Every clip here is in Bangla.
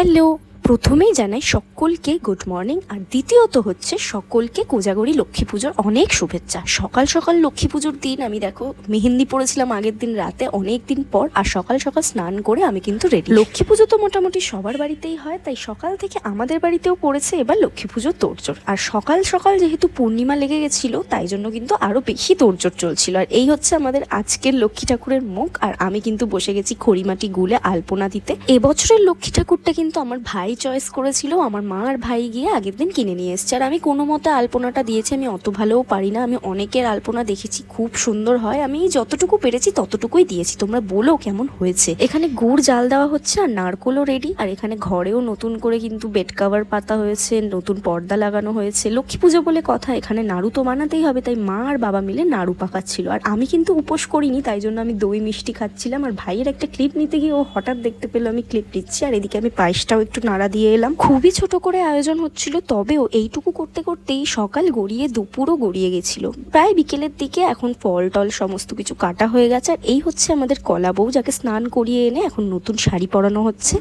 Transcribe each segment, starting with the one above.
ഹലോ প্রথমেই জানাই সকলকে গুড মর্নিং আর দ্বিতীয়ত হচ্ছে সকলকে কোজাগরি লক্ষ্মী পুজোর অনেক শুভেচ্ছা। সকাল সকাল লক্ষ্মী পুজোর দিন, আমি দেখো, মেহেন্দি পড়েছিলাম আগের দিন রাতে, অনেক দিন পর, আর সকাল সকাল স্নান করে আমি কিন্তু রেডি লক্ষ্মী পুজো তো মোটামুটি সবার বাড়িতেই হয়, তাই সকাল থেকে আমাদের বাড়িতেও পড়েছে এবার লক্ষ্মী পুজোর তোড়জোড়। আর সকাল সকাল যেহেতু পূর্ণিমা লেগে গেছিল, তাই জন্য কিন্তু আরও বেশি তোড়জোড় চলছিল। আর এই হচ্ছে আমাদের আজকের লক্ষ্মী ঠাকুরের মুখ, আর আমি কিন্তু বসে গেছি খড়িমাটি গুলে আলপনা দিতে। এবছরের লক্ষ্মী ঠাকুরটা কিন্তু আমার ভাই চয়েস করেছিল, আমার মা আর ভাই গিয়ে আগের দিন কিনে নিয়ে এসছে। আর আমি কোনো মতে আলপনাটা দিয়েছি, আমি অত ভালোও পারি না। আমি অনেকের আলপনা দেখেছি, খুব সুন্দর হয়। আমি যতটুকু পেরেছি, ততটুকুই দিয়েছি। তোমরা বলো কেমন হয়েছে। এখানে গুড় জাল দেওয়া হচ্ছে আর নারকোলও রেডি আর এখানে ঘরেও নতুন করে কিন্তু বেড কাভার পাতা হয়েছে, নতুন পর্দা লাগানো হয়েছে। লক্ষ্মী পুজো বলে কথা, এখানে নাড়ু তো বানাতেই হবে, তাই মা আর বাবা মিলে নাড়ু পাকাচ্ছিল। আর আমি কিন্তু উপোস করিনি, তাই জন্য আমি দই মিষ্টি খাচ্ছিলাম। আর ভাইয়ের একটা ক্লিপ নিতে গিয়ে ও হঠাৎ দেখতে পেল, আমি ক্লিপ নিচ্ছি। আর এদিকে আমি পায়েসটাও একটু নাড়া দিয়ে এলাম। খুবই ছোট করে আয়োজন হচ্ছিল, তবেও এইটুকু করতে করতেই সকাল গড়িয়ে দুপুরও গড়িয়ে গেছিল। প্রায় বিকেলের দিকে এখন ফল টল সমস্ত কিছু কাটা হয়ে গেছে, আর এই হচ্ছে আমাদের কলা বউ, যাকে স্নান করিয়ে এনে এখন নতুন শাড়ি পরানো হচ্ছে।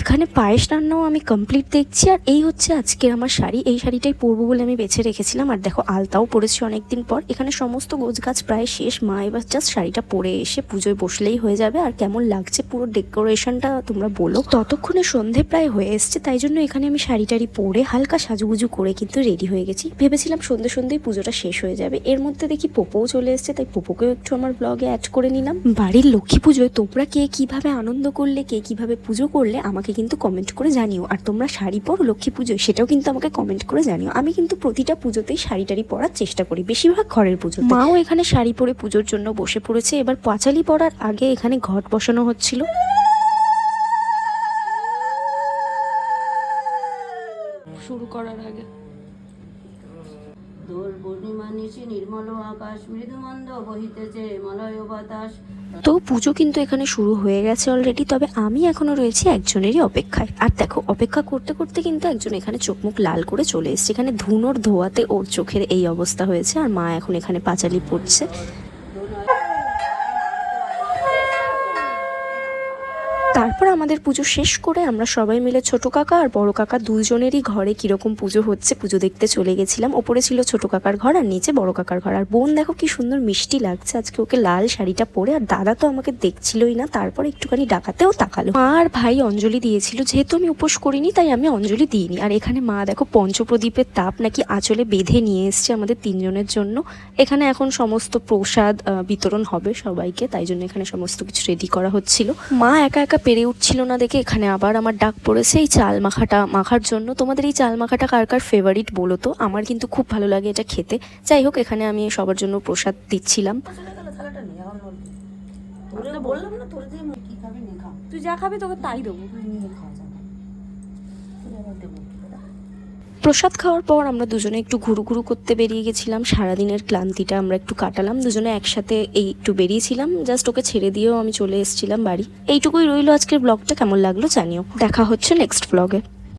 এখানে পায়েস রান্নাও আমি কমপ্লিট দেখছি, আর এই হচ্ছে আজকের আমার শাড়ি। এই শাড়িটাই পরবো বলে আমি বেছে রেখেছিলাম, আর দেখো আলতাও পরেছি অনেকদিন পর। এখানে সমস্ত গোছগাছ প্রায় শেষ, মা এবার জাস্ট শাড়িটা পরে এসে পুজোয় বসলেই হয়ে যাবে, আর কেমন লাগছে পুরো ডেকোরেশনটা তোমরা বলো। ততক্ষণে সন্ধে প্রায় হয়ে এসছে, তাই জন্য এখানে আমি শাড়ি টাড়ি পরে হালকা সাজুগুজু করে কিন্তু রেডি হয়ে গেছি। ভেবেছিলাম সন্ধে সন্ধেই পুজোটা শেষ হয়ে যাবে। এর মধ্যে দেখি পোপোও চলে এসছে, তাই পোপোকেও একটু আমার ব্লগে অ্যাড করে নিলাম। বাড়ির লক্ষ্মী পুজোয় তোমরা কে কীভাবে আনন্দ করলে, কে কীভাবে পুজো করলে, আমাকে কিন্তু কমেন্ট করে জানিও। আর তোমরা শাড়ি পরো, লক্ষ্মী পুজোয়, সেটাও কিন্তু আমাকে কমেন্ট করে জানিও। আমি কিন্তু প্রতিটা পুজোতেই শাড়ি টাড়ি পরার চেষ্টা করি, বেশিরভাগ ঘরের পুজো মাও এখানে শাড়ি পরে পুজোর জন্য বসে পড়েছে। এবার পাঁচালি পরার আগে এখানে ঘট বসানো হচ্ছিল। দোল পূর্ণিমা নিশি নির্মল আকাশ মৃদুমন্দ বহিতেছে মলয় বাতাস। তো পুজো কিন্তু এখানে শুরু হয়ে গেছে অলরেডি তবে আমি এখনও রয়েছি একজনেরই অপেক্ষায়। আর দেখো অপেক্ষা করতে করতে কিন্তু একজন এখানে চোখ মুখ লাল করে চলে এসছে। এখানে ধুনোর ধোয়াতে ওর চোখের এই অবস্থা হয়েছে আর মা এখন এখানে পাঁচালি পড়ছে। তারপর আমাদের পুজো শেষ করে আমরা সবাই মিলে ছোট কাকা আর বড় কাকা দুজনেরই ঘরে কীরকম পুজো হচ্ছে, পুজো দেখতে চলে গেছিলাম। ওপরে ছিল ছোট কাকার ঘর আর নিচে বড় কাকার ঘর। আর বোন দেখো কি সুন্দর মিষ্টি লাগছে। আজকে ওকে লাল শাড়িটা পরে আর দাদা তো আমাকে দেখছিলই না। তারপর একটুখানি ডাকাতেও তাকালো। মা আর ভাই অঞ্জলি দিয়েছিল। যেহেতু আমি উপোস করিনি, তাই আমি অঞ্জলি দিইনি। আর এখানে মা দেখো পঞ্চপ্রদীপের তাপ নাকি আঁচলে বেঁধে নিয়ে এসছে আমাদের তিনজনের জন্য। এখানে এখন সমস্ত প্রসাদ বিতরণ হবে সবাইকে। তাই জন্য এখানে সমস্ত কিছু রেডি করা হচ্ছিল। মা একা একা পেরে উঠছিল না দেখে এখানে আবার আমার ডাক পড়েছে এই চাল মাখাটা মাখার জন্য। তোমাদের এই চাল মাখাটা কার কার ফেভারিট বলো তো? আমার কিন্তু খুব ভালো লাগে এটা খেতে। যাই হোক এখানে আমি সবার জন্য প্রসাদ দিচ্ছিলাম। বললাম না তোরে তুই যা খাবি তোকে তাই দেবো। প্রসাদ খাওয়ার পর আমরা দুজনে একটু ঘুরু ঘুরু করতে বেরিয়ে গেছিলাম। সারাদিনের ক্লান্তিটা আমরা একটু কাটালাম। দুজনে একসাথে এই একটু বেরিয়েছিলাম। জাস্ট ওকে ছেড়ে দিয়েও আমি চলে এসেছিলাম বাড়ি। এইটুকুই রইল আজকের ব্লগটা। কেমন লাগল জানিও। দেখা হচ্ছে নেক্সট ব্লগে।